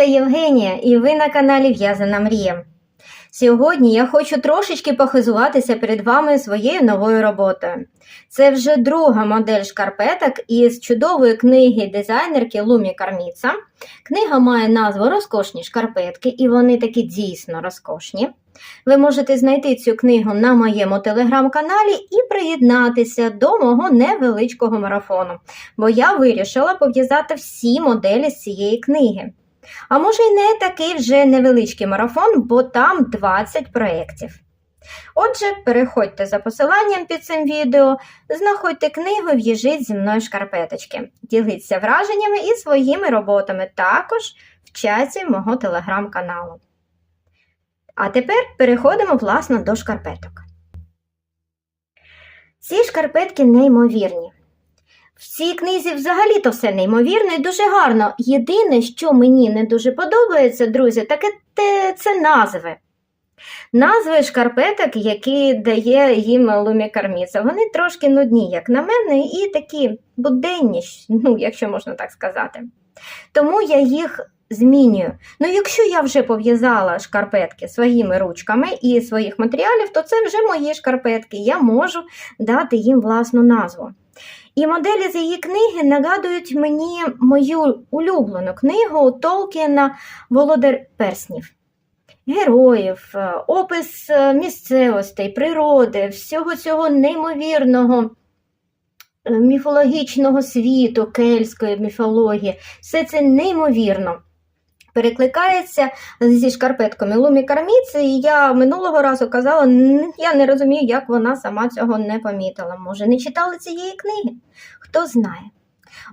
Це Євгенія, і ви на каналі В'язана Мрія. Сьогодні я хочу трошечки похизуватися перед вами своєю новою роботою. Це вже друга модель шкарпеток із чудової книги дизайнерки Лумі Карміца. Книга має назву Розкошні шкарпетки, і вони такі дійсно розкошні. Ви можете знайти цю книгу на моєму телеграм-каналі і приєднатися до мого невеличкого марафону, бо я вирішила пов'язати всі моделі з цієї книги. А може й не такий вже невеличкий марафон, бо там 20 проєктів. Отже, переходьте за посиланням під цим відео, знаходьте книгу, в'їжіть зі мною шкарпеточки, діліться враженнями і своїми роботами також в чаті мого телеграм-каналу. А тепер переходимо власно до шкарпеток. Ці шкарпетки неймовірні. В цій книзі взагалі-то все неймовірно і дуже гарно. Єдине, що мені не дуже подобається, друзі, таке це назви. Назви шкарпеток, які дає їм Лумі Карміца, вони трошки нудні, як на мене, і такі буденні, ну, якщо можна так сказати. Тому я їх змінюю. Ну, якщо я вже пов'язала шкарпетки своїми ручками і своїх матеріалів, то це вже мої шкарпетки. Я можу дати їм власну назву. І моделі з її книги нагадують мені мою улюблену книгу Толкіна Володар Перснів. Героїв, е, опис е, місцевостей, природи, всього цього неймовірного е, міфологічного світу, кельтської міфології. Все це неймовірно. Перекликається зі шкарпетками Лумі Карміці, і я минулого разу казала, «Н- я не розумію, як вона сама цього не помітила. Може, не читала цієї книги? Хто знає.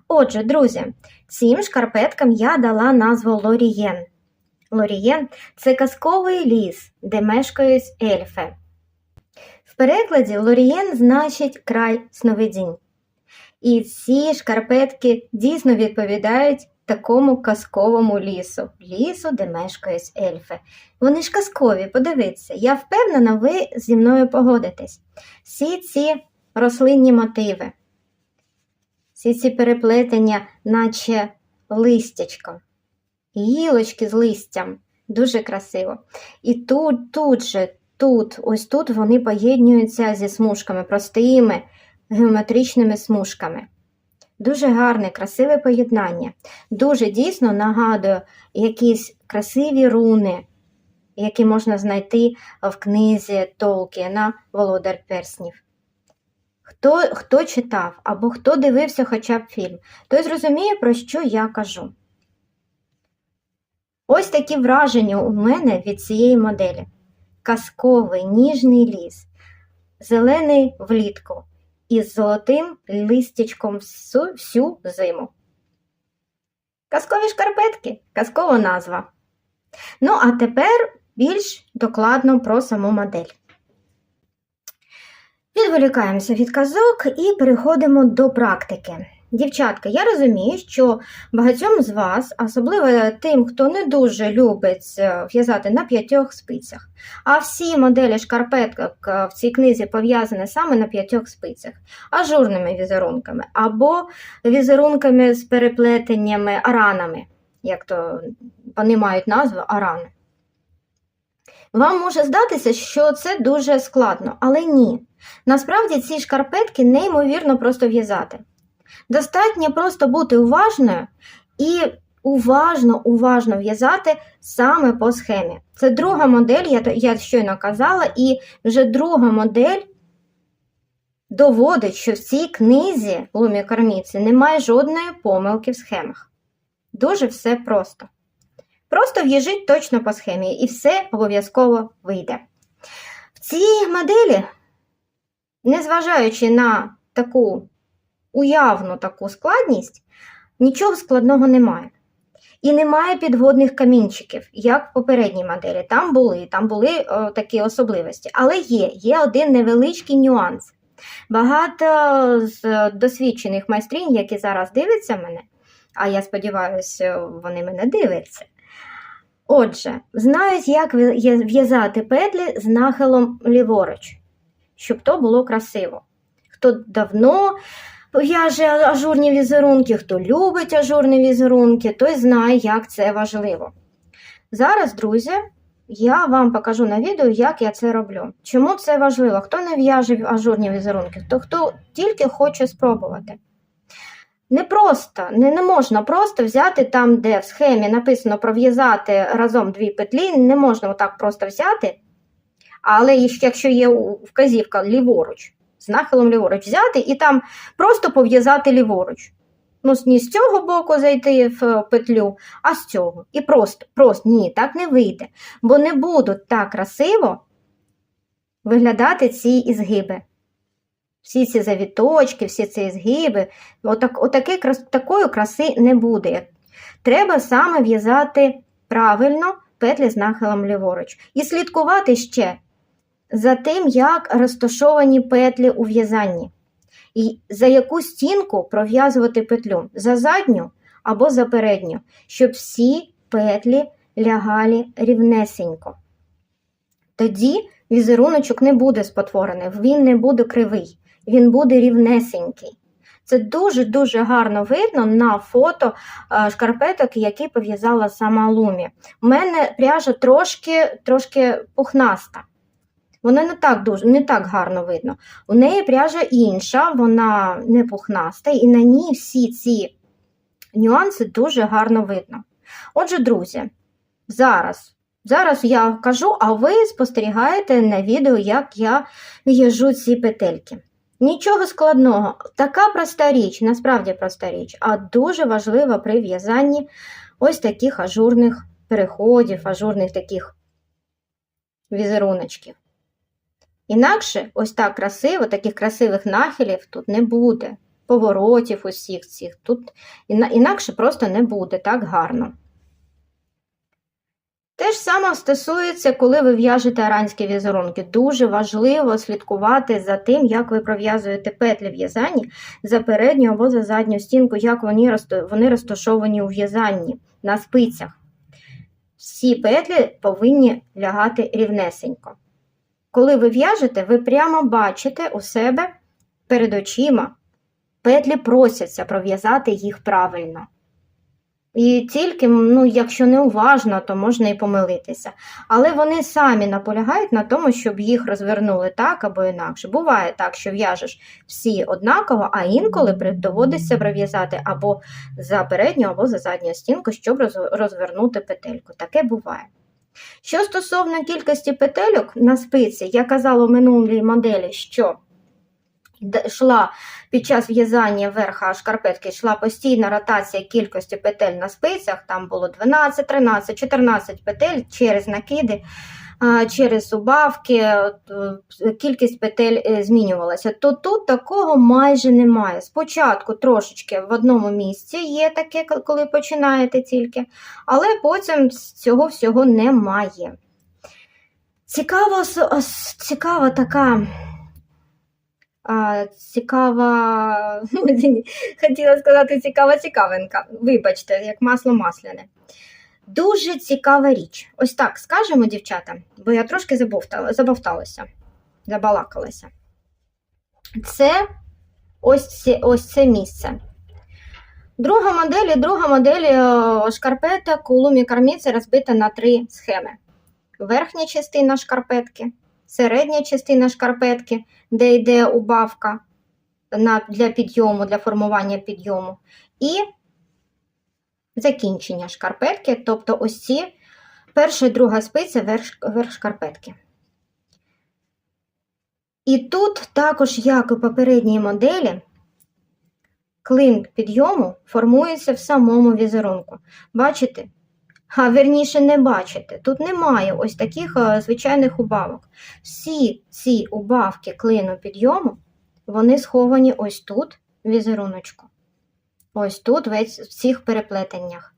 Отже, друзі, цим шкарпеткам я дала назву Лорієн. Лорієн це казковий ліс, де мешкають ельфи. В перекладі Лорієн значить край сновидінь. І ці шкарпетки дійсно відповідають такому казковому лісу, лісу, де мешкають ельфи. Вони ж казкові, подивіться. Я впевнена, ви зі мною погодитесь. Всі ці рослинні мотиви, всі ці переплетення, наче листячко, гілочки з листям. Дуже красиво. І тут, тут же, тут, ось тут вони поєднуються зі смужками, простими геометричними смужками. Дуже гарне, красиве поєднання. Дуже дійсно нагадує якісь красиві руни, які можна знайти в книзі Толкіна Володар Перснів. Хто, хто читав або хто дивився хоча б фільм, той зрозуміє, про що я кажу. Ось такі враження у мене від цієї моделі: казковий ніжний ліс, зелений влітку із золотим листячком всю, всю зиму. Казкові шкарпетки, казкова назва. Ну, а тепер більш докладно про саму модель. Відволікаємося від казок і переходимо до практики. Дівчатка, я розумію, що багатьом з вас, особливо тим, хто не дуже любить е, в'язати на п'ятьох спицях, а всі моделі шкарпеток е, в цій книзі пов'язані саме на п'ятьох спицях, ажурними візерунками або візерунками з переплетеннями аранами, як то вони мають назву арани. Вам може здатися, що це дуже складно, але ні. Насправді ці шкарпетки неймовірно просто в'язати. Достатньо просто бути уважною і уважно, уважно в'язати саме по схемі. Це друга модель, я, я щойно казала, і вже друга модель доводить, що в цій книзі Лумі Карміці немає жодної помилки в схемах. Дуже все просто. Просто в'їжіть точно по схемі, і все обов'язково вийде. В цій моделі, незважаючи на таку уявну таку складність, нічого складного немає. І немає підводних камінчиків, як в попередній моделі. Там були, там були о, такі особливості. Але є, є один невеличкий нюанс. Багато з досвідчених майстринь, які зараз дивляться мене, а я сподіваюся, вони мене дивляться. Отже, знають, як в'язати петлі з нахилом ліворуч, щоб то було красиво. Хто давно в'яже ажурні візерунки, хто любить ажурні візерунки, той знає, як це важливо. Зараз, друзі, я вам покажу на відео, як я це роблю. Чому це важливо? Хто не в'яже ажурні візерунки, то хто тільки хоче спробувати. Не просто, не, не можна просто взяти там, де в схемі написано пров'язати разом дві петлі, не можна отак просто взяти. Але якщо є вказівка ліворуч, з нахилом ліворуч взяти і там просто пов'язати ліворуч. Ну, не з цього боку зайти в петлю, а з цього. І просто, просто ні, так не вийде. Бо не будуть так красиво виглядати ці ізгиби. Всі ці завіточки, всі ці згиби, отак, отаки, такої краси не буде. Треба саме в'язати правильно петлі з нахилом ліворуч. І слідкувати ще за тим, як розташовані петлі у в'язанні. І за яку стінку пров'язувати петлю за задню або за передню, щоб всі петлі лягали рівнесенько. Тоді візеруночок не буде спотворений, він не буде кривий він буде рівнесенький. Це дуже-дуже гарно видно на фото е, шкарпеток, які пов'язала сама Лумі. У мене пряжа трошки трошки пухнаста. Вона не так дуже, не так гарно видно. У неї пряжа інша, вона не пухнаста, і на ній всі ці нюанси дуже гарно видно. Отже, друзі, зараз зараз я кажу, а ви спостерігаєте на відео, як я в'яжу ці петельки. Нічого складного, така проста річ, насправді проста річ, а дуже важлива при в'язанні ось таких ажурних переходів, ажурних таких візеруночків. Інакше, ось так красиво, таких красивих нахилів тут не буде, поворотів усіх цих, тут інакше просто не буде так гарно. Те ж саме стосується, коли ви в'яжете аранські візерунки. Дуже важливо слідкувати за тим, як ви пров'язуєте петлі в'язанні за передню або за задню стінку, як вони розташовані у в'язанні на спицях. Всі петлі повинні лягати рівнесенько. Коли ви в'яжете, ви прямо бачите у себе перед очима, петлі просяться пров'язати їх правильно. І тільки, ну, якщо не уважно, то можна і помилитися. Але вони самі наполягають на тому, щоб їх розвернули так або інакше. Буває так, що в'яжеш всі однаково, а інколи доводиться пров'язати або за передню, або за задню стінку, щоб розвернути петельку. Таке буває. Що стосовно кількості петельок на спиці, я казала у минулій моделі, що йшла під час в'язання верха шкарпетки йшла постійна ротація кількості петель на спицях, там було 12, 13, 14 петель через накиди, через убавки, е, кількість петель е, змінювалася. То тут такого майже немає. Спочатку трошечки в одному місці є таке, коли починаєте тільки, але потім цього всього немає. Цікаво, цікава така а, цікава, хотіла сказати цікава цікавинка. Вибачте, як масло масляне. Дуже цікава річ. Ось так скажемо, дівчата, бо я трошки забовталася, забалакалася. Це ось це, ось це місце. Друга модель друга модель шкарпеток у лумі карміці розбита на три схеми. Верхня частина шкарпетки середня частина шкарпетки, де йде убавка для підйому, для формування підйому, і закінчення шкарпетки, тобто ось ці перша і друга спиця верх, верх шкарпетки. І тут також, як у попередній моделі, клин підйому формується в самому візерунку. Бачите, а верніше не бачите. Тут немає ось таких е, звичайних убавок. Всі ці убавки клину підйому, вони сховані ось тут, в візеруночку. Ось тут, весь в цих переплетеннях.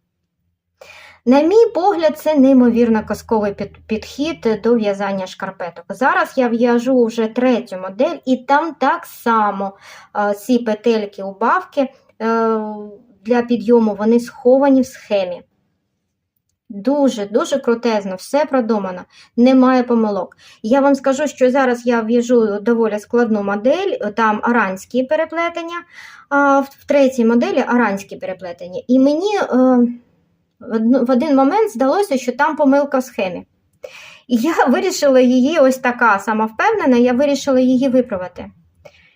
На мій погляд, це неймовірно казковий підхід до в'язання шкарпеток. Зараз я в'яжу вже третю модель, і там так само е, ці петельки убавки е, для підйому вони сховані в схемі. Дуже-дуже крутезно, все продумано, немає помилок. Я вам скажу, що зараз я в'яжу доволі складну модель, там аранські переплетення, а в третій моделі аранські переплетення. І мені е, в один момент здалося, що там помилка в схемі. І я вирішила її, ось така самовпевнена, я вирішила її виправити.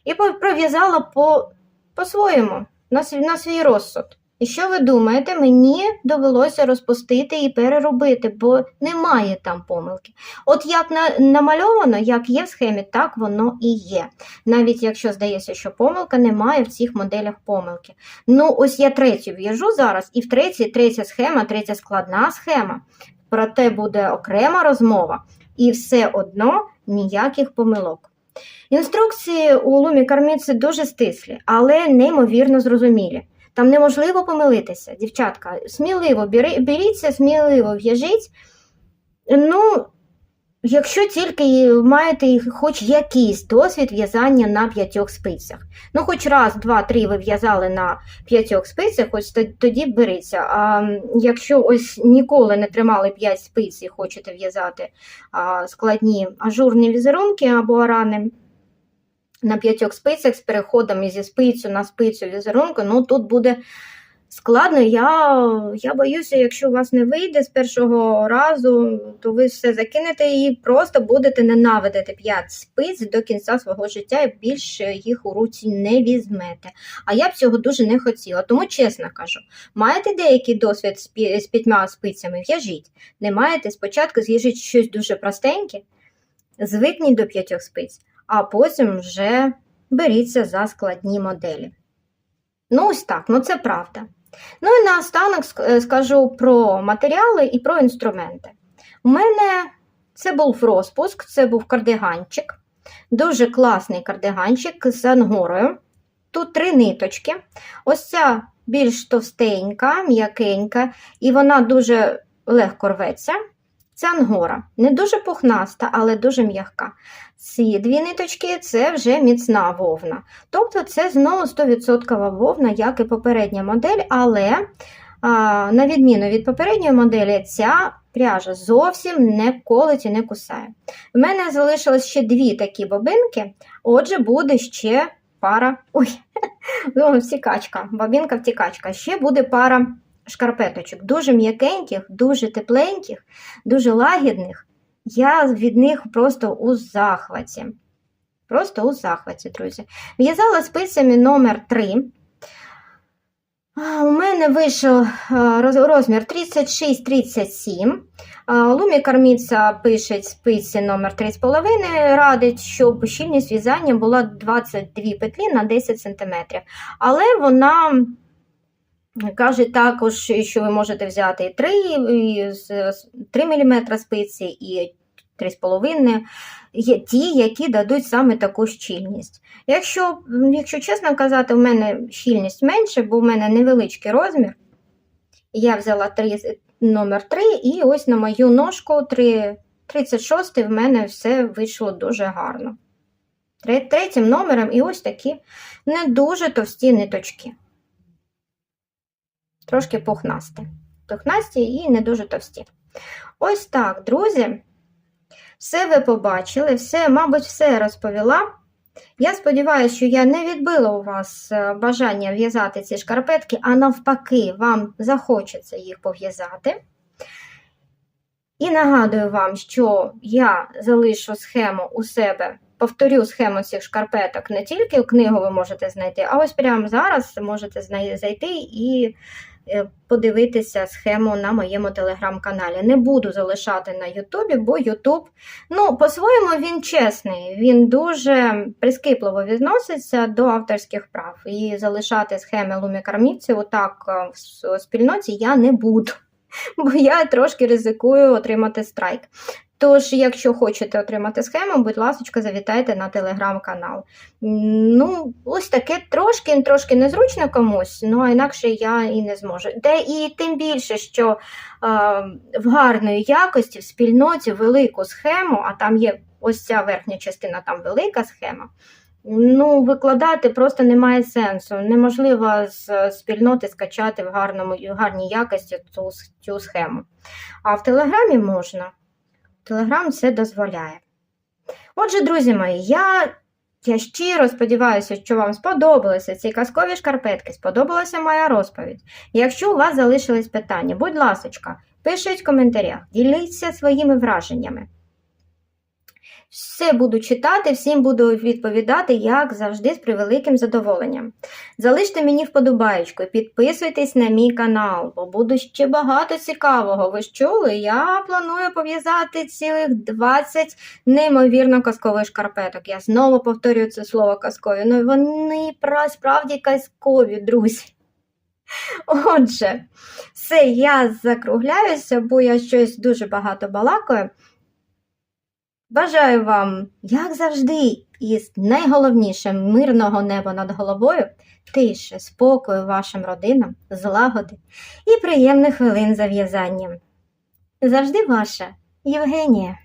І пров'язала по, по-своєму, на, на свій розсуд. І що ви думаєте, мені довелося розпустити і переробити, бо немає там помилки. От як на, намальовано, як є в схемі, так воно і є. Навіть якщо здається, що помилка, немає в цих моделях помилки. Ну, ось я третю в'яжу зараз, і в третій третя схема, третя складна схема. Проте буде окрема розмова, і все одно ніяких помилок. Інструкції у Лумі Карміці дуже стислі, але неймовірно зрозумілі. Там неможливо помилитися, дівчатка. Сміливо беріться, сміливо в'яжіть. Ну, якщо тільки маєте хоч якийсь досвід в'язання на п'ятьох спицях. Ну, хоч раз, два, три ви в'язали на п'ятьох спицях, то- тоді беріться. А якщо ось ніколи не тримали п'ять спиць і хочете в'язати складні ажурні візерунки або арани, на п'ятьох спицях з переходами зі спицю на спицю візерунку, ну тут буде складно. Я, я боюся, якщо у вас не вийде з першого разу, то ви все закинете і просто будете ненавидити п'ять спиць до кінця свого життя і більше їх у руці не візьмете. А я б цього дуже не хотіла. Тому чесно кажу, маєте деякий досвід з п'ятьма спицями, в'яжіть. Не маєте, спочатку з'їжіть щось дуже простеньке, звикніть до п'ятьох спиць а потім вже беріться за складні моделі. Ну, ось так, ну це правда. Ну і наостанок е, скажу про матеріали і про інструменти. У мене це був розпуск, це був кардиганчик, дуже класний кардиганчик з ангорою. Тут три ниточки. Ось ця більш товстенька, м'якенька, і вона дуже легко рветься. Це ангора. Не дуже пухнаста, але дуже м'яка. Ці дві ниточки це вже міцна вовна. Тобто це знову 100% вовна, як і попередня модель, але а, на відміну від попередньої моделі, ця пряжа зовсім не колить і не кусає. У мене залишилось ще дві такі бобинки, отже, буде ще пара. Ой, втікачка, бобінка втікачка. Ще буде пара шкарпеточок, дуже м'якеньких, дуже тепленьких, дуже лагідних. Я від них просто у захваті. Просто у захваті, друзі. В'язала спицями номер 3. У мене вийшов розмір 36-37. Лумі Карміца пише спиці номер 3,5, радить, щоб щільність в'язання була 22 петлі на 10 см. Але вона Каже також, що ви можете взяти і 3, і з- з- 3 мм спиці, і 3,5 Є ті, які дадуть саме таку щільність. Якщо, якщо чесно казати, в мене щільність менше, бо в мене невеличкий розмір. Я взяла 3, номер 3, і ось на мою ножку 3, 36 в мене все вийшло дуже гарно. Третім номером і ось такі не дуже товсті ниточки трошки пухнасті. Пухнасті і не дуже товсті. Ось так, друзі. Все ви побачили, все, мабуть, все розповіла. Я сподіваюся, що я не відбила у вас е, бажання в'язати ці шкарпетки, а навпаки, вам захочеться їх пов'язати. І нагадую вам, що я залишу схему у себе, повторю схему цих шкарпеток не тільки у книгу ви можете знайти, а ось прямо зараз можете зайти і подивитися схему на моєму телеграм-каналі. Не буду залишати на Ютубі, бо Ютуб, ну, по-своєму, він чесний, він дуже прискіпливо відноситься до авторських прав. І залишати схеми Лумі Карміці отак е, в спільноті я не буду. Бо я трошки ризикую отримати страйк. Тож, якщо хочете отримати схему, будь ласка, завітайте на телеграм-канал. Ну, ось таке трошки, трошки незручно комусь, ну а інакше я і не зможу. Де і тим більше, що е, в гарної якості в спільноті велику схему, а там є ось ця верхня частина, там велика схема. ну, викладати просто немає сенсу. Неможливо з спільноти скачати в гарному, в гарній якості цю, цю схему. А в Телеграмі можна. Телеграм це дозволяє. Отже, друзі мої, я, я щиро сподіваюся, що вам сподобалися ці казкові шкарпетки, сподобалася моя розповідь. Якщо у вас залишились питання, будь ласочка, пишіть в коментарях, діліться своїми враженнями. Все буду читати, всім буду відповідати, як завжди, з превеликим задоволенням. Залиште мені вподобаєчку, підписуйтесь на мій канал, бо буде ще багато цікавого. Ви ж чули? Я планую пов'язати цілих 20 неймовірно казкових шкарпеток. Я знову повторюю це слово казкові. Ну вони справді казкові, друзі. Отже, все, я закругляюся, бо я щось дуже багато балакаю. Бажаю вам, як завжди, із найголовнішим мирного неба над головою, тиші, спокою вашим родинам, злагоди і приємних хвилин за в'язанням. Завжди ваша Євгенія.